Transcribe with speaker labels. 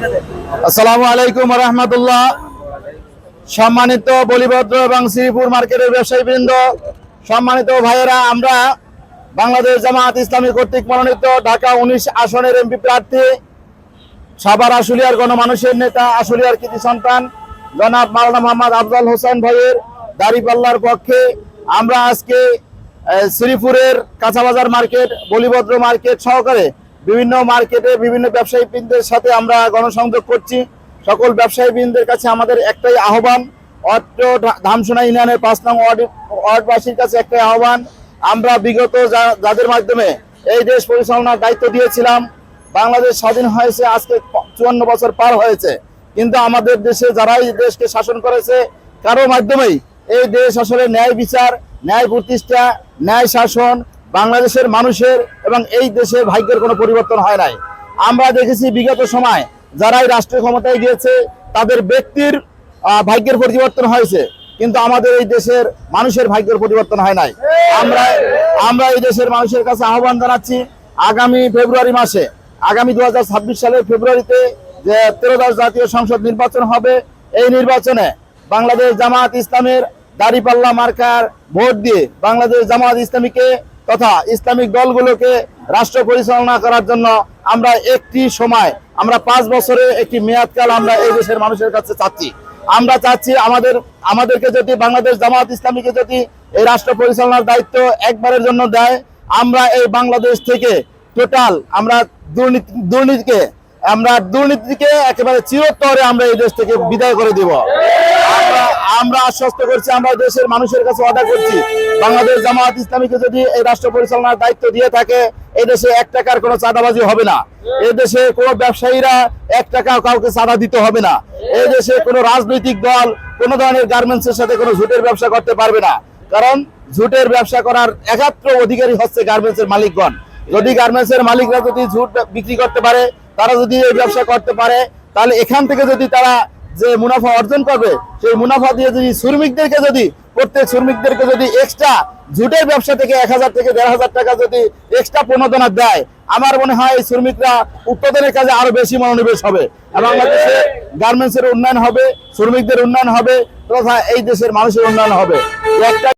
Speaker 1: আসসালামু আলাইকুম রহমতুল্লাহ। সম্মানিত বলিভদ্র এবং শ্রীপুর মার্কেটের ব্যবসায়ী বৃন্দ সম্মানিত ভাইয়েরা, আমরা বাংলাদেশ জামাত ইসলামী কর্তৃক মনোনীত ঢাকা উনিশ আসনের এমপি প্রার্থী, সাভার আশুলিয়ার গণমানুষের নেতা, আশুলিয়ার কৃতি সন্তান, জনাব মাওলানা মোহাম্মদ আফজাল হোসেন ভাইয়ের দাড়িপাল্লার পক্ষে আমরা আজকে শ্রীপুরের কাঁচাবাজার মার্কেট, বলিভদ্র মার্কেট সহকারে বিভিন্ন মার্কেটে বিভিন্ন ব্যবসায়ী বৃন্দের সাথে আমরা গণসংযোগ করছি। সকল ব্যবসায়ী বৃন্দের কাছে আমাদের একটাই আহ্বান, অত্র ধামসোনা ইউনিয়নের পাঁচ নং ওয়ার্ড, ওয়ার্ডবাসীর কাছে একটাই আহ্বান, আমরা বিগত যাদের মাধ্যমে এই দেশ পরিচালনার দায়িত্ব দিয়েছিলাম, বাংলাদেশ স্বাধীন হয়েছে, আজকে চুয়ান্ন বছর পার হয়েছে। কিন্তু আমাদের দেশে যারাই দেশকে শাসন করেছে, কারও মাধ্যমেই এই দেশ আসলে ন্যায় বিচার, ন্যায় প্রতিষ্ঠা, ন্যায় শাসন বাংলাদেশের মানুষের এবং এই দেশের ভাগ্যের কোনো পরিবর্তন হয় নাই। আমরা দেখেছি বিগত সময় যারাই রাষ্ট্রীয় ক্ষমতায় গিয়েছে, তাদের ব্যক্তির ভাগ্যের পরিবর্তন হয়েছে। কিন্তু আমাদের এই দেশের মানুষের ভাগ্যের পরিবর্তন হয় নাই। আমরা আমরা এই দেশের মানুষের কাছে আহ্বান জানাচ্ছি আগামী ফেব্রুয়ারি মাসে, আগামী দু হাজার ছাব্বিশ সালের ফেব্রুয়ারিতে যে ত্রয়োদশ জাতীয় সংসদ নির্বাচন হবে, এই নির্বাচনে বাংলাদেশ জামাত ইসলামের দাড়িপাল্লা মার্কার ভোট দিয়ে বাংলাদেশ জামাত ইসলামীকে তথা ইসলামিক দলগুলোকে রাষ্ট্র পরিচালনা করার জন্য আমরা একটি সময়, আমরা পাঁচ বছরে একটি মেয়াদকাল আমরা এই দেশের মানুষের কাছে চাচ্ছি। আমরা চাচ্ছি আমাদের, আমাদেরকে যদি বাংলাদেশ জামাত ইসলামীকে যদি এই রাষ্ট্র পরিচালনার দায়িত্ব একবারের জন্য দেয়, আমরা এই বাংলাদেশ থেকে টোটাল আমরা দুর্নীতি, দুর্নীতিকে, আমরা দুর্নীতিকে একেবারে চিরতরে আমরা এই দেশ থেকে বিদায় করে দিব। আমরা আশ্বস্ত করছি, আমরা দেশের মানুষের কাছে অর্ডার করছি। বাংলাদেশ জামাত ইসলামীকে যদি এই রাষ্ট্র পরিচালনার দায়িত্ব দিয়ে থাকে, এই দেশে এক টাকার কোনো চাঁদাবাজি হবে না। এই দেশে কোনো ব্যবসায়ীরা এক টাকা কাউকে চাঁদা দিতে হবে না। এই দেশে কোনো রাজনৈতিক দল কোনো ধরনের গার্মেন্টসের সাথে কোনো ঝুটের ব্যবসা করতে পারবে না। কারণ ঝুটের ব্যবসা করার একাত্র অধিকারী হচ্ছে গার্মেন্টসের মালিকগণ। যদি গার্মেন্টসের মালিকরা যদি ঝুট বিক্রি করতে পারে, তারা যদি এই ব্যবসা করতে পারে, তাহলে এখান থেকে যদি তারা যে মুনাফা অর্জন করবে, সেই মুনাফা দিয়ে যদি শ্রমিকদেরকে যদি, প্রত্যেক শ্রমিকদেরকে যদি এক্সট্রা ঝুটের ব্যবসা থেকে এক হাজার থেকে দেড় হাজার টাকা যদি এক্সট্রা প্রণোদনা দেয়, আমার মনে হয় এই শ্রমিকরা উৎপাদনের কাজে আরও বেশি মনোনিবেশ হবে। এবং বাংলাদেশে গার্মেন্টসের উন্নয়ন হবে, শ্রমিকদের উন্নয়ন হবে, তথা এই দেশের মানুষের উন্নয়ন হবে। একটা